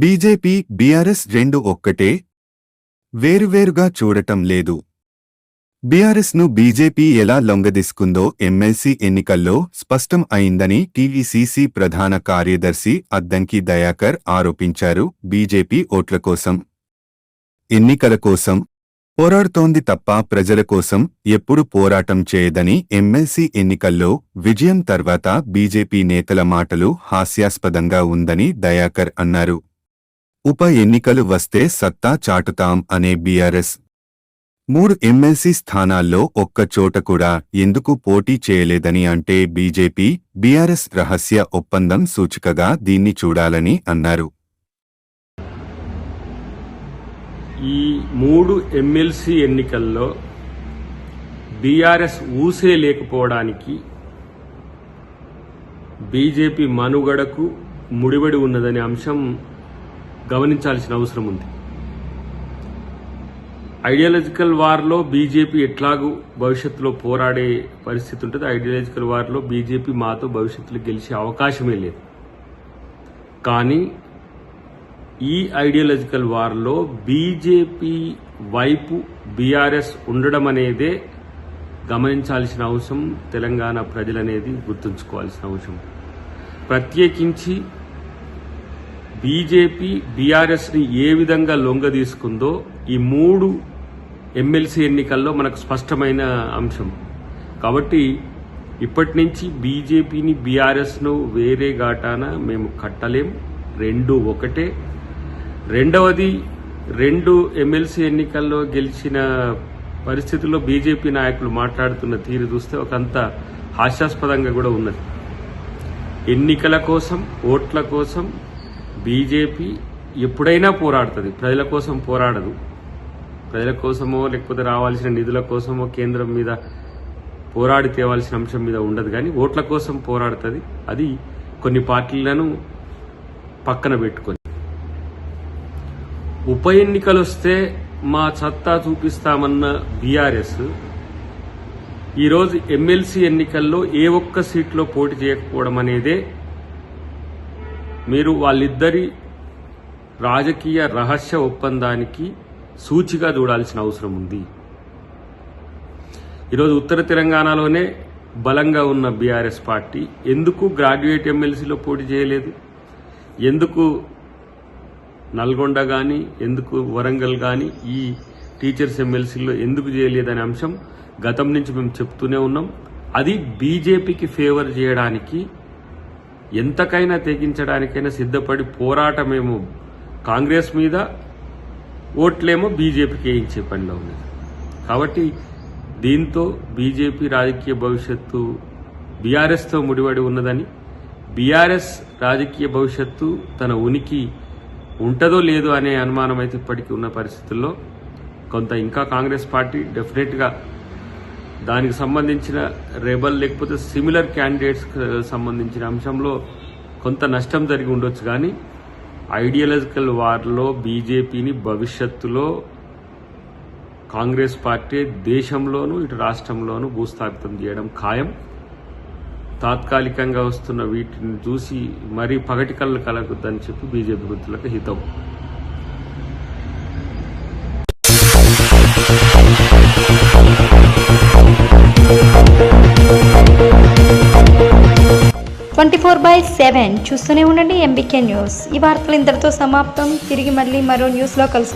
BJP BRS రెండు ఒక్కటే? వేరువేరుగా చూడటం లేదు. బీఆర్ఎస్ను బీజేపీ ఎలా లొంగదీసుకుందో ఎమ్మెల్సీ ఎన్నికల్లో స్పష్టం అయిందని టీవీసీసీ ప్రధాన కార్యదర్శి అద్దంకి దయాకర్ ఆరోపించారు బీజేపీ ఓట్ల కోసం. ఎన్నికల కోసం పోరాడుతోంది తప్ప ప్రజల కోసం ఎప్పుడు పోరాటం చేయదని ఎమ్మెల్సీ ఎన్నికల్లో విజయం తర్వాత బీజేపీ నేతల మాటలు హాస్యాస్పదంగా ఉందని దయాకర్ అన్నారు. ఉప ఎన్నికలు వస్తే సత్తా చాటుతాం అనే బీఆర్ఎస్ మూడు ఎమ్మెల్సీ స్థానాల్లో ఒక్క చోట కూడా ఎందుకు పోటీ చేయలేదని అంటే బీజేపీ బీఆర్ఎస్ రహస్య ఒప్పందం సూచికగా దీన్ని చూడాలని అన్నారు. ఈ మూడు ఎమ్మెల్సీ ఎన్నికల్లో బీఆర్ఎస్ ఊసే లేకపోవడానికి బీజేపీ మనుగడకు ముడిపడి ఉన్నదనే అంశం గమనించాల్సిన అవసరం ఉంది. ఐడియాలజికల్ వార్లో బీజేపీ ఎట్లాగూ భవిష్యత్తులో పోరాడే పరిస్థితి ఉంటుంది. ఐడియాలజికల్ వార్లో బీజేపీ మాతో భవిష్యత్తులో గెలిచే అవకాశమే లేదు. కానీ ఈ ఐడియాలజికల్ వార్లో బీజేపీ వైపు బీఆర్ఎస్ ఉండడం అనేదే గమనించాల్సిన అవసరం తెలంగాణ ప్రజలనేది గుర్తుంచుకోవాల్సిన అవసరం. ప్రత్యేకించి బీజేపీ బీఆర్ఎస్ని ఏ విధంగా లొంగ తీసుకుందో ఈ మూడు ఎమ్మెల్సీ ఎన్నికల్లో మనకు స్పష్టమైన అంశం. కాబట్టి ఇప్పటి నుంచి బీజేపీని బీఆర్ఎస్ను వేరే ఘాటాన మేము కట్టలేం. రెండు ఒకటే. రెండవది రెండు ఎమ్మెల్సీ ఎన్నికల్లో గెలిచిన పరిస్థితుల్లో బీజేపీ నాయకులు మాట్లాడుతున్న తీరు చూస్తే ఒకంత హాస్యాస్పదంగా కూడా ఉన్నది. ఎన్నికల కోసం ఓట్ల కోసం బీజేపీ ఎప్పుడైనా పోరాడుతుంది. ప్రజల కోసం పోరాడదు. ప్రజల కోసమో లేకపోతే రావాల్సిన నిధుల కోసమో కేంద్రం మీద పోరాడి తేవాల్సిన అంశం మీద ఉండదు. కానీ ఓట్ల కోసం పోరాడుతుంది. అది కొన్ని పార్టీలను పక్కన పెట్టుకొని. ఉప ఎన్నికలు వస్తే మా సత్తా చూపిస్తామన్న బీఆర్ఎస్ ఈరోజు ఎమ్మెల్సీ ఎన్నికల్లో ఏ ఒక్క సీట్లో పోటీ చేయకపోవడం అనేదే మీరు వాళ్ళిద్దరి రాజకీయ రహస్య ఒప్పందానికి సూచిగా చూడాల్సిన అవసరం ఉంది. ఈరోజు ఉత్తర తెలంగాణలోనే బలంగా ఉన్న బీఆర్ఎస్ పార్టీ ఎందుకు గ్రాడ్యుయేట్ ఎమ్మెల్సీలో పోటీ చేయలేదు? ఎందుకు నల్గొండ కానీ ఎందుకు వరంగల్ కానీ ఈ టీచర్స్ ఎమ్మెల్సీలో ఎందుకు చేయలేదనే అంశం గతం నుంచి మేము చెప్తూనే ఉన్నాం. అది బీజేపీకి ఫేవర్ చేయడానికి ఎంతకైనా తెగించడానికైనా సిద్ధపడి పోరాటమేమో కాంగ్రెస్ మీద ఓట్లేమో బీజేపీకి వేయించే పనిలో ఉన్నది. కాబట్టి దీంతో బీజేపీ రాజకీయ భవిష్యత్తు బీఆర్ఎస్తో ముడిపడి ఉన్నదని బీఆర్ఎస్ రాజకీయ భవిష్యత్తు తన ఉనికి ఉంటుందో లేదో అనే అనుమానం అయితే ఇప్పటికీ ఉన్న పరిస్థితుల్లో కొంత ఇంకా కాంగ్రెస్ పార్టీ డెఫినెట్గా దానికి సంబంధించిన రెబల్ లేకపోతే సిమిలర్ క్యాండిడేట్స్ సంబంధించిన అంశంలో కొంత నష్టం జరిగి ఉండొచ్చు కానీ ఐడియాలజికల్ వార్లో బీజేపీని భవిష్యత్తులో కాంగ్రెస్ పార్టీ దేశంలోనూ ఇటు రాష్ట్రంలోనూ భూస్థాపితం చేయడం ఖాయం. తాత్కాలికంగా వస్తున్న వీటిని చూసి మరీ పగటి కళ్ళు కలగొద్దని చెప్పి BJP గుర్తులకు Hitam. Twenty four by seven చూస్తూనే ఉండండి ఎంబీకే న్యూస్. ఈ వార్తలు ఇంతటితో సమాప్తం. తిరిగి మళ్ళీ మరో న్యూస్లో కలుసు